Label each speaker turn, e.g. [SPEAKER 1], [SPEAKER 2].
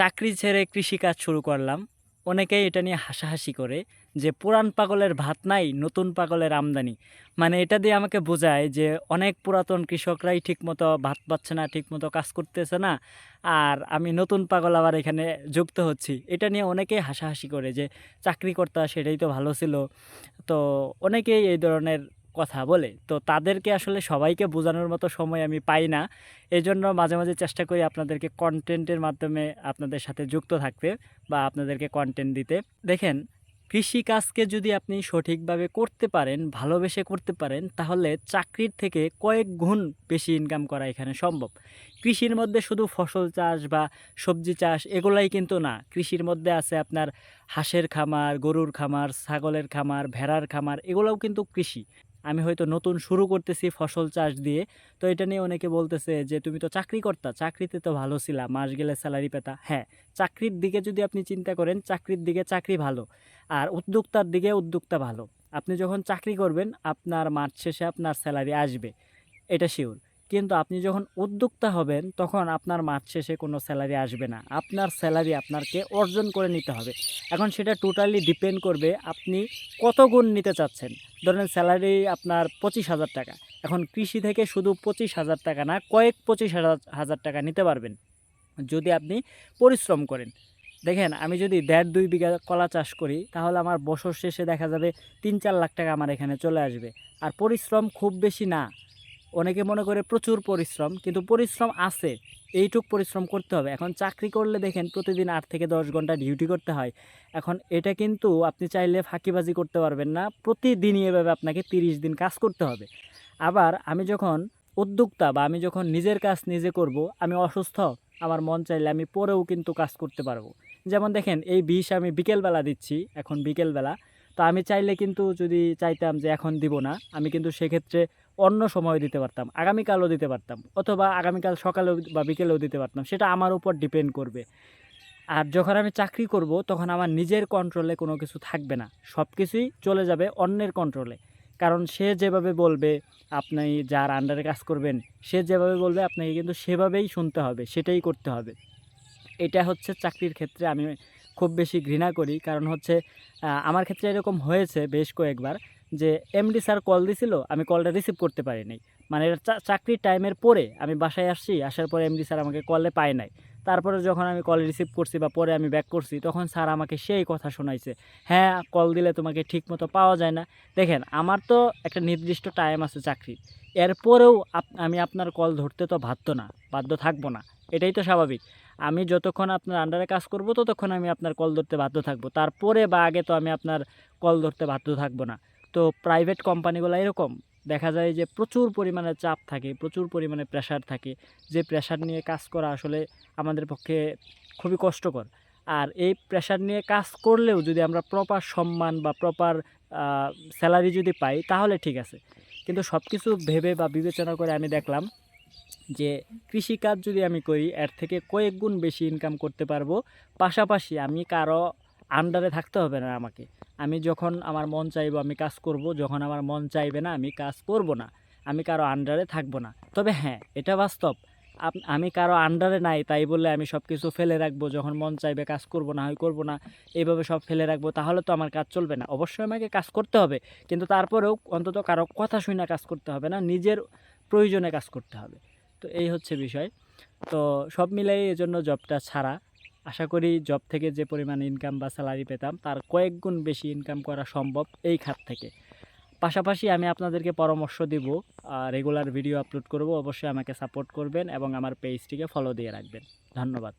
[SPEAKER 1] চাকরি ছেড়ে কৃষিকাজ শুরু করলাম। অনেকেই এটা নিয়ে হাসাহাসি করে যে, পুরান পাগলের ভাত নাই, নতুন পাগলের আমদানি। মানে এটা দিয়ে আমাকে বোঝায় যে, অনেক পুরাতন কৃষকরাই ঠিকমতো ভাত পাচ্ছে না, ঠিকমতো কাজ করতেছে না, আর আমি নতুন পাগল আবার এখানে যুক্ত হচ্ছি। এটা নিয়ে অনেকেই হাসাহাসি করে যে, চাকরি করতা সেটাই তো ভালো ছিল। তো অনেকেই এই ধরনের কথা বলে। তো তাদেরকে আসলে সবাইকে বোঝানোর মতো সময় আমি পাই না। এই জন্য মাঝে মাঝে চেষ্টা করি আপনাদেরকে কন্টেন্টের মাধ্যমে আপনাদের সাথে যুক্ত থাকতে বা আপনাদেরকে কন্টেন্ট দিতে। দেখেন, কৃষিকাজকে যদি আপনি সঠিকভাবে করতে পারেন, ভালোবেসে করতে পারেন, তাহলে চাকরির থেকে কয়েক গুণ বেশি ইনকাম করা এখানে সম্ভব। কৃষির মধ্যে শুধু ফসল চাষ বা সবজি চাষ এগুলাই কিন্তু না। কৃষির মধ্যে আছে আপনার হাঁসের খামার, গরুর খামার, ছাগলের খামার, ভেড়ার খামার, এগুলোও কিন্তু কৃষি। আমি হয়তো নতুন শুরু করতেছি ফসল চাষ দিয়ে। তো এটা নিয়ে অনেকে বলতেছে যে, তুমি তো চাকরি কর্তা, চাকরিতে তো ভালো ছিলা, মাস গেলে স্যালারি পেতা। হ্যাঁ চাকরির দিকে যদি আপনি চিন্তা করেন, চাকরির দিকে চাকরি ভালো, আর উদ্যোক্তার দিকে উদ্যোক্তা ভালো। আপনি যখন চাকরি করবেন, আপনার মাস শেষে আপনার স্যালারি আসবে, এটা শিওর কিন্তু আপনি যখন উদ্যোক্তা হবেন, তখন আপনার মাস শেষে কোনো স্যালারি আসবে না। আপনার স্যালারি আপনাকে অর্জন করে নিতে হবে। এখন সেটা টোটালি ডিপেন্ড করবে আপনি কত গুণ নিতে চাচ্ছেন। ধরেন স্যালারি আপনার পঁচিশ হাজার টাকা। এখন কৃষি থেকে শুধু পঁচিশ হাজার টাকা না, কয়েক পঁচিশ হাজার হাজার টাকা নিতে পারবেন। যদি আপনি পরিশ্রম করেন। দেখেন, আমি যদি দেড় দুই বিঘা কলা চাষ করি, তাহলে আমার বছর শেষে দেখা যাবে তিন চার লাখ টাকা আমার এখানে চলে আসবে। আর পরিশ্রম খুব বেশি না। অনেকে মনে করে প্রচুর পরিশ্রম, কিন্তু পরিশ্রম আছে, এইটুক পরিশ্রম করতে হবে। এখন চাকরি করলে দেখেন প্রতিদিন আট থেকে দশ ঘণ্টা ডিউটি করতে হয়। এখন এটা কিন্তু আপনি চাইলে ফাঁকিবাজি করতে পারবেন না, প্রতিদিনই এভাবে আপনাকে তিরিশ দিন কাজ করতে হবে। আবার আমি যখন উদ্যোক্তা বা আমি যখন নিজের কাজ নিজে করব, আমি অসুস্থ, আমার মন চাইলে আমি পরেও কিন্তু কাজ করতে পারব। যেমন দেখেন, এই বিষ আমি বিকেলবেলা দিচ্ছি, এখন বিকেলবেলা। তো আমি চাইলে কিন্তু যদি চাইতাম যে এখন দিব না, আমি কিন্তু সেক্ষেত্রে অন্য সময় দিতে পারতাম, আগামীকালও দিতে পারতাম, অথবা আগামীকাল সকালেও বা বিকেলেও দিতে পারতাম, সেটা আমার উপর ডিপেন্ড করবে। আর যখন আমি চাকরি করব, তখন আমার নিজের কন্ট্রোলে কোনো কিছু থাকবে না সব কিছুই চলে যাবে অন্যের কন্ট্রোলে কারণ সে যেভাবে বলবে, আপনি যার আন্ডারে কাজ করবেন, সে যেভাবে বলবে, আপনাকে কিন্তু সেভাবেই শুনতে হবে, সেটাই করতে হবে। এটা হচ্ছে চাকরির ক্ষেত্রে আমি খুব বেশি ঘৃণা করি। কারণ হচ্ছে আমার ক্ষেত্রে এরকম হয়েছে বেশ কয়েকবার যে, এমডি স্যার কল দিছিল, আমি কলটা রিসিভ করতে পারিনি মানে চাকরির টাইমের পরে আমি বাসায় আসছি, আসার পরে এমডি স্যার আমাকে কলে পায় নাই। তারপরে যখন আমি কল রিসিভ করছি বা পরে আমি ব্যাক করছি, তখন স্যার আমাকে সেই কথা শোনাইছে। হ্যাঁ কল দিলে তোমাকে ঠিক মতো পাওয়া যায় না। দেখেন, আমার তো একটা নির্দিষ্ট টাইম আছে চাকরি এরপরেও আমি আপনার কল ধরতে তো বাধ্য না, বাধ্য থাকব না। এটাই তো স্বাভাবিক। আমি যতক্ষণ আপনার আন্ডারে কাজ করব, ততক্ষণ আমি আপনার কল ধরতে বাধ্য থাকব। তারপরে বা আগে তো আমি আপনার কল ধরতে বাধ্য থাকব না। তো প্রাইভেট কোম্পানিগুলো এরকম। দেখা যায় যে প্রচুর পরিমাণে চাপ থাকে, প্রচুর পরিমাণে প্রেশার থাকে। যে প্রেশার নিয়ে কাজ করা আসলে আমাদের পক্ষে খুবই কষ্টকর। আর এই প্রেশার নিয়ে কাজ করলেও যদি আমরা প্রপার সম্মান বা প্রপার স্যালারি যদি পাই, তাহলে ঠিক আছে। কিন্তু সব কিছু ভেবে বা বিবেচনা করে আমি দেখলাম যে কৃষিকাজ যদি আমি করি, এর থেকে কয়েক গুণ বেশি ইনকাম করতে পারব। পাশাপাশি আমি কারও আন্ডারে থাকতে হবে না আমাকে। আমি যখন আমার মন চাইব আমি কাজ করব, যখন আমার মন চাইবে না আমি কাজ করব না। আমি কারও আন্ডারে থাকব না। তবে হ্যাঁ এটা বাস্তব। আমি কারও আন্ডারে নাই, তাই বলে আমি সব কিছু ফেলে রাখব। যখন মন চাইবে কাজ করব না হয় করব না এইভাবে সব ফেলে রাখব, তাহলে তো আমার কাজ চলবে না। অবশ্যই আমাকে কাজ করতে হবে। কিন্তু তারপরেও অন্তত কারও কথা শুনে কাজ করতে হবে না। নিজের প্রয়োজনে কাজ করতে হবে। তো এই হচ্ছে বিষয়। তো সব মিলাই এজন্য জবটা ছাড়া। আশা করি জব থেকে যে পরিমাণ ইনকাম বা স্যালারি পেতাম, তার কয়েক গুণ বেশি ইনকাম করা সম্ভব এই খাত থেকে। পাশাপাশি আমি আপনাদেরকে পরামর্শ দিব রেগুলার ভিডিও আপলোড করব। অবশ্যই আমাকে সাপোর্ট করবেন এবং আমার পেজটিকে ফলো দিয়ে রাখবেন। ধন্যবাদ।